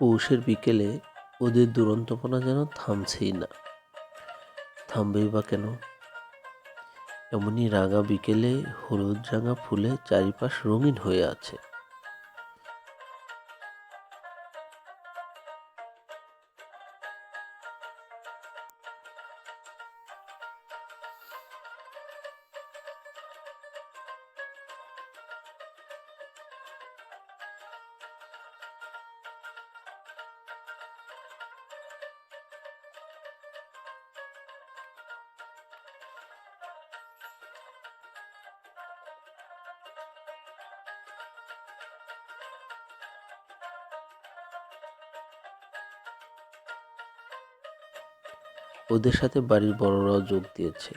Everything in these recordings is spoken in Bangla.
পৌষের বিকেলে ওদের দুরন্তপনা যেন থামছেই না। থামবেই বা কেন? এমনই রাঙা বিকেলে হলুদ রাঙা ফুলে চারিপাশ রঙিন হয়ে আছে। ওদের সাথে বাড়ির বড়রাও যোগ দিয়েছে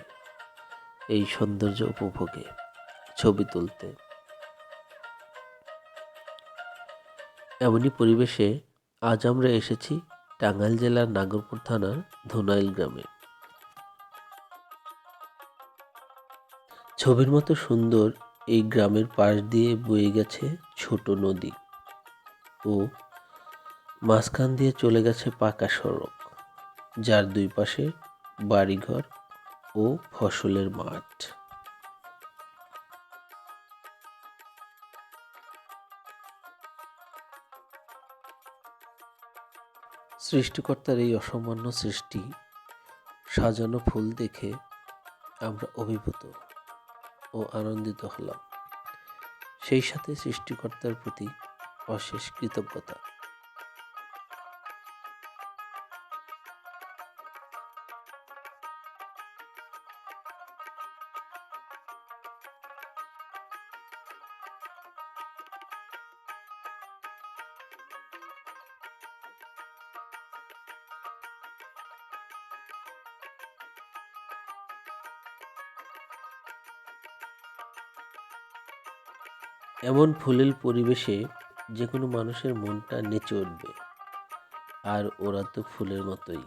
এই সৌন্দর্য উপভোগে ছবি তুলতে। এমনই পরিবেশে আজ আমরা এসেছি টাঙ্গাইল জেলার নাগরপুর থানার ধুনাইল গ্রামে। ছবির মতো সুন্দর এই গ্রামের পাশ দিয়ে বয়ে গেছে ছোট নদী ও মাঝখান দিয়ে চলে গেছে পাকা সড়ক। যার দুই পাশে বাড়িঘর ও ফসলের মাঠ। সৃষ্টিকর্তার এই অসামান্য সৃষ্টি সাজানো ফুল দেখে আমরা অভিভূত ও আনন্দিত হলাম। সেই সাথে সৃষ্টিকর্তার প্রতি অশেষ কৃতজ্ঞতা। এমন ফুলেল পরিবেশে যে কোনো মানুষের মনটা নেচে উঠবে। আর ওরা তো ফুলের মতোই।